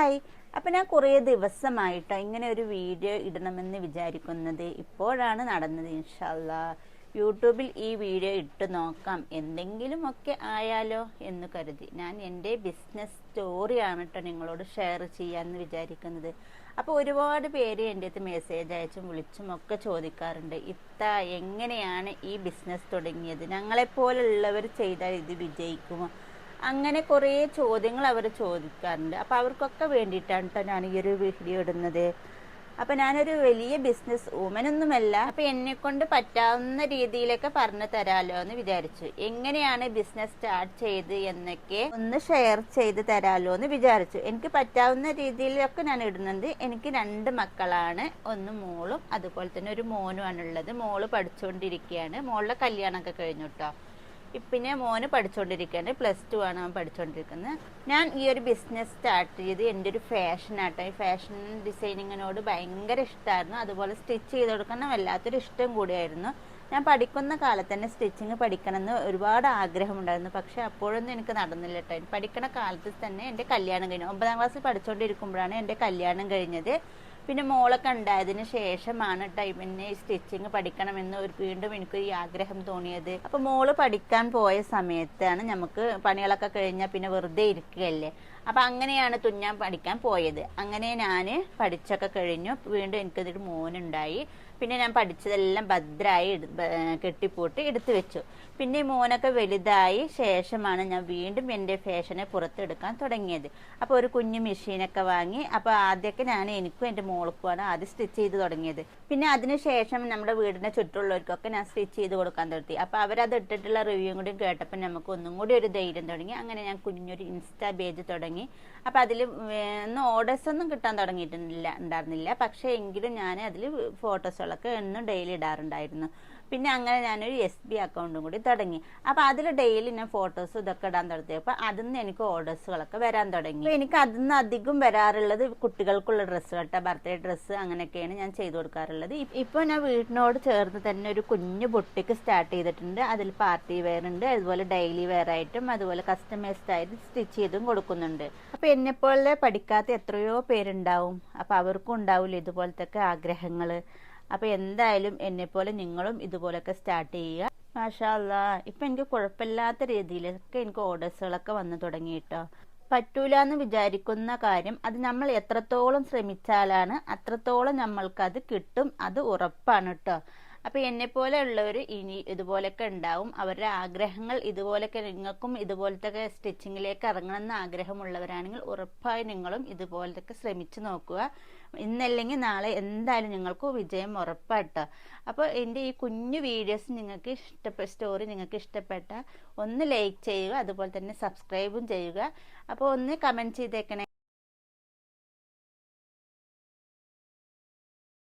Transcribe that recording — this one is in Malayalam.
ഹായ് അപ്പം ഞാൻ കുറേ ദിവസമായിട്ടോ ഇങ്ങനെ ഒരു വീഡിയോ ഇടണമെന്ന് വിചാരിക്കുന്നത് ഇപ്പോഴാണ് നടന്നത് ഇൻഷല്ല. യൂട്യൂബിൽ ഈ വീഡിയോ ഇട്ട് നോക്കാം. എന്തെങ്കിലുമൊക്കെ ആയാലോ എന്ന് കരുതി. ഞാൻ എന്റെ ബിസിനസ് സ്റ്റോറിയാണ് കേട്ടോ നിങ്ങളോട് ഷെയർ ചെയ്യാമെന്ന് വിചാരിക്കുന്നത്. അപ്പോൾ ഒരുപാട് പേര് എന്റെ അടുത്ത് മെസ്സേജ് അയച്ചും വിളിച്ചും ഒക്കെ ചോദിക്കാറുണ്ട്. ഇത്ത എങ്ങനെയാണ് ഈ ബിസിനസ് തുടങ്ങിയത്? ഞങ്ങളെപ്പോലുള്ളവർ ചെയ്താൽ ഇത് വിജയിക്കുമോ? അങ്ങനെ കുറേ ചോദ്യങ്ങൾ അവർ ചോദിക്കാറുണ്ട്. അപ്പോൾ അവർക്കൊക്കെ വേണ്ടിയിട്ടാണ് കേട്ടോ ഞാൻ ഈ ഒരു വീഡിയോ ഇടുന്നത്. അപ്പം ഞാനൊരു വലിയ ബിസിനസ് വുമനൊന്നുമല്ല അപ്പം എന്നെ കൊണ്ട് പറ്റാവുന്ന രീതിയിലൊക്കെ പറഞ്ഞു തരാമല്ലോ എന്ന് വിചാരിച്ചു. എങ്ങനെയാണ് ബിസിനസ് സ്റ്റാർട്ട് ചെയ്ത് എന്നൊക്കെ ഒന്ന് ഷെയർ ചെയ്ത് തരാമല്ലോ എന്ന് വിചാരിച്ചു. എനിക്ക് പറ്റാവുന്ന രീതിയിലൊക്കെ ഞാൻ ഇടുന്നുണ്ട്. എനിക്ക് രണ്ട് മക്കളാണ്. ഒന്ന് മോളും അതുപോലെ തന്നെ ഒരു മോനുമാണുള്ളത്. മോൾ പഠിച്ചുകൊണ്ടിരിക്കുകയാണ് മോളുടെ കല്യാണമൊക്കെ കഴിഞ്ഞു കേട്ടോ പിന്നെ മോന് പഠിച്ചുകൊണ്ടിരിക്കുകയാണ് പ്ലസ് ടു ആണ് അവൻ പഠിച്ചുകൊണ്ടിരിക്കുന്നത് ഞാൻ ഈ ഒരു ബിസിനസ് സ്റ്റാർട്ട് ചെയ്ത് എന്റെ ഒരു ഫാഷനാട്ടോ ഈ ഫാഷൻ ഡിസൈനിങ്ങിനോട് ഭയങ്കര ഇഷ്ടമായിരുന്നു അതുപോലെ സ്റ്റിച്ച് ചെയ്ത് കൊടുക്കണം വല്ലാത്തൊരു ഇഷ്ടം കൂടിയായിരുന്നു. ഞാൻ പഠിക്കുന്ന കാലത്ത് തന്നെ സ്റ്റിച്ചിങ് പഠിക്കണമെന്ന് ഒരുപാട് ആഗ്രഹമുണ്ടായിരുന്നു. പക്ഷേ അപ്പോഴൊന്നും എനിക്ക് നടന്നില്ല കേട്ടോ. പഠിക്കണ കാലത്ത് തന്നെ എന്റെ കല്യാണം കഴിഞ്ഞു. ഒമ്പതാം ക്ലാസ്സിൽ പഠിച്ചുകൊണ്ടിരിക്കുമ്പോഴാണ് എന്റെ കല്യാണം കഴിഞ്ഞത്. പിന്നെ മോളൊക്കെ ഉണ്ടായതിന് ശേഷമാണ് ടൈമിന് സ്റ്റിച്ചിങ് പഠിക്കണമെന്ന് ഒരു വീണ്ടും എനിക്കൊരു ആഗ്രഹം തോന്നിയത്. അപ്പൊ മോൾ പഠിക്കാൻ പോയ സമയത്താണ് നമുക്ക് പണികളൊക്കെ കഴിഞ്ഞാൽ പിന്നെ വെറുതെ ഇരിക്കുകയല്ലേ? അപ്പൊ അങ്ങനെയാണ് തുന്നാൻ പഠിക്കാൻ പോയത്. അങ്ങനെ ഞാൻ പഠിച്ചൊക്കെ കഴിഞ്ഞു. വീണ്ടും എനിക്കതൊരു മോനുണ്ടായി. പിന്നെ ഞാൻ പഠിച്ചതെല്ലാം ഭദ്രമായി കെട്ടിപ്പൂട്ടി എടുത്തു വെച്ചു. പിന്നെ മോനൊക്കെ വലുതായി ശേഷമാണ് ഞാൻ വീണ്ടും എന്റെ ഫാഷനെ പുറത്തെടുക്കാൻ തുടങ്ങിയത്. അപ്പോൾ ഒരു കുഞ്ഞു മെഷീനൊക്കെ വാങ്ങി. അപ്പോൾ ആദ്യമൊക്കെ ഞാൻ എനിക്കും എന്റെ മോൾക്കുമാണ് ആദ്യം സ്റ്റിച്ച് ചെയ്ത് തുടങ്ങിയത്. പിന്നെ അതിനുശേഷം നമ്മുടെ വീടിന്റെ ചുറ്റുമുള്ളവർക്കൊക്കെ ഞാൻ സ്റ്റിച്ച് ചെയ്ത് കൊടുക്കാൻ തുടങ്ങി അപ്പോൾ അവരത് ഇട്ടിട്ടുള്ള റിവ്യൂ കൂടി കേട്ടപ്പോൾ നമുക്ക് ഒന്നും കൂടി ഒരു ധൈര്യം തുടങ്ങി. അങ്ങനെ ഞാൻ കുഞ്ഞൊരു ഇൻസ്റ്റാ പേജ് തുടങ്ങി. അപ്പോൾ അതിൽ ഒന്നും ഓർഡേഴ്സ് ഒന്നും കിട്ടാൻ തുടങ്ങിയിട്ടില്ല ഉണ്ടായിരുന്നില്ല. പക്ഷേ എങ്കിലും ഞാൻ അതിൽ ഫോട്ടോസുകളൊക്കെ എന്നും ഡെയിലി ഇടാറുണ്ടായിരുന്നു. പിന്നെ അങ്ങനെ ഞാനൊരു എസ് ബി അക്കൗണ്ടും കൂടി തുടങ്ങി. അപ്പോൾ അതിൽ ഡെയിലി ഞാൻ ഫോട്ടോസ് ഇതൊക്കെ ഇടാൻ തുടങ്ങിയപ്പോൾ അതിൽ നിന്ന് എനിക്ക് ഓർഡേഴ്സുകളൊക്കെ വരാൻ തുടങ്ങി. എനിക്ക് അതിൽ നിന്ന് അധികം വരാറുള്ളത് കുട്ടികൾക്കുള്ള ഡ്രസ്സ് ബർത്ത്ഡേ ഡ്രസ്സ് അങ്ങനെയൊക്കെയാണ് ഞാൻ ചെയ്തു കൊടുക്കാറുള്ളത്. ഇപ്പോൾ ഞാൻ വീടിനോട് ചേർന്ന് തന്നെ ഒരു കുഞ്ഞു ബൊട്ടിക്ക് സ്റ്റാർട്ട് ചെയ്തിട്ടുണ്ട്. അതിൽ പാർട്ടി വെയർ ഉണ്ട്. അതുപോലെ ഡെയിലി വെയർ ആയിട്ടും അതുപോലെ കസ്റ്റമൈസ്ഡ് ആയിട്ട് സ്റ്റിച്ച് ചെയ്തും കൊടുക്കുന്നുണ്ട്. അപ്പോൾ എന്നെപ്പോലെ പഠിക്കാത്ത എത്രയോ പേരുണ്ടാവും. അപ്പോൾ അവർക്കും ഉണ്ടാവില്ല ഇതുപോലത്തെ ആഗ്രഹങ്ങൾ അപ്പോൾ എന്തായാലും എന്നെപ്പോലെ നിങ്ങളും ഇതുപോലൊക്കെ സ്റ്റാർട്ട് ചെയ്യുക. മാഷാ അല്ലാ ഇപ്പം എനിക്ക് കുഴപ്പമില്ലാത്ത രീതിയിലൊക്കെ എനിക്ക് ഓർഡേഴ്സുകളൊക്കെ വന്നു തുടങ്ങി കേട്ടോ പറ്റൂല എന്ന് വിചാരിക്കുന്ന കാര്യം അത് നമ്മൾ എത്രത്തോളം ശ്രമിച്ചാലാണ് അത്രത്തോളം അത് കിട്ടും. അത് ഉറപ്പാണ് കേട്ടോ അപ്പൊ എന്നെ പോലെ ഉള്ളവർ ഇനി ഇതുപോലൊക്കെ ഉണ്ടാവും. അവരുടെ ആഗ്രഹങ്ങൾ ഇതുപോലൊക്കെ നിങ്ങൾക്കും ഇതുപോലത്തെ സ്റ്റിച്ചിങ്ങിലേക്ക് ഇറങ്ങണമെന്ന് ആഗ്രഹമുള്ളവരാണെങ്കിൽ ഉറപ്പായി നിങ്ങളും ഇതുപോലത്തെ ശ്രമിച്ചു നോക്കുക. ഇന്നല്ലെങ്കിൽ നാളെ എന്തായാലും നിങ്ങൾക്ക് വിജയം ഉറപ്പാട്ടോ. അപ്പോൾ എന്റെ ഈ കുഞ്ഞു വീഡിയോസ് നിങ്ങൾക്ക് ഇഷ്ടപ്പെട്ട സ്റ്റോറി നിങ്ങൾക്ക് ഇഷ്ടപ്പെട്ട ഒന്ന് ലൈക്ക് ചെയ്യുക അതുപോലെ തന്നെ സബ്സ്ക്രൈബും ചെയ്യുക. അപ്പോൾ ഒന്ന് കമന്റ് ചെയ്തേക്കണേ.